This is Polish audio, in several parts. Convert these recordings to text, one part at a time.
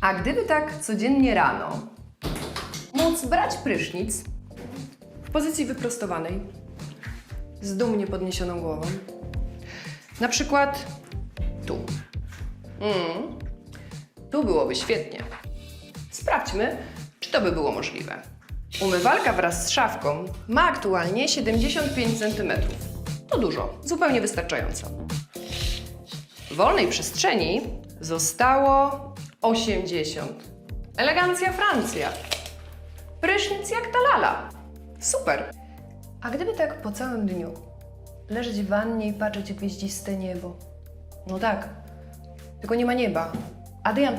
A gdyby tak codziennie rano móc brać prysznic w pozycji wyprostowanej, z dumnie podniesioną głową, na przykład tu. Mm. Tu byłoby świetnie. Sprawdźmy, czy to by było możliwe. Umywalka wraz z szafką ma aktualnie 75 cm. To dużo, zupełnie wystarczająco. Wolnej przestrzeni zostało 80. Elegancja Francja. Prysznic jak ta lala. Super. A gdyby tak po całym dniu leżeć w wannie i patrzeć w gwieździste niebo? No tak, tylko nie ma nieba. Adrian,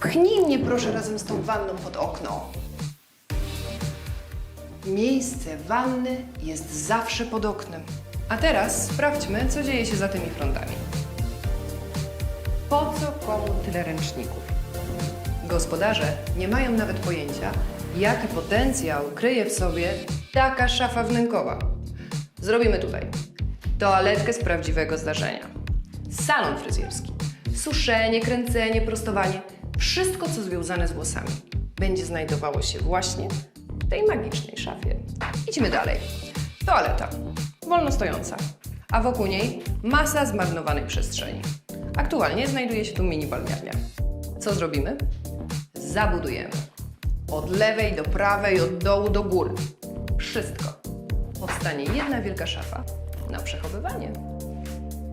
pchnij mnie proszę razem z tą wanną pod okno. Miejsce wanny jest zawsze pod oknem. A teraz sprawdźmy, co dzieje się za tymi frontami. Po co komu tyle ręczników? Gospodarze nie mają nawet pojęcia, jaki potencjał kryje w sobie taka szafa wnękowa. Zrobimy tutaj toaletkę z prawdziwego zdarzenia, salon fryzjerski, suszenie, kręcenie, prostowanie, wszystko co związane z włosami będzie znajdowało się właśnie w tej magicznej szafie. Idźmy dalej. Toaleta, wolno stojąca, a wokół niej masa zmarnowanej przestrzeni. Aktualnie znajduje się tu mini balniarnia. Co zrobimy? Zabudujemy. Od lewej do prawej, od dołu do góry. Wszystko. Powstanie jedna wielka szafa na przechowywanie.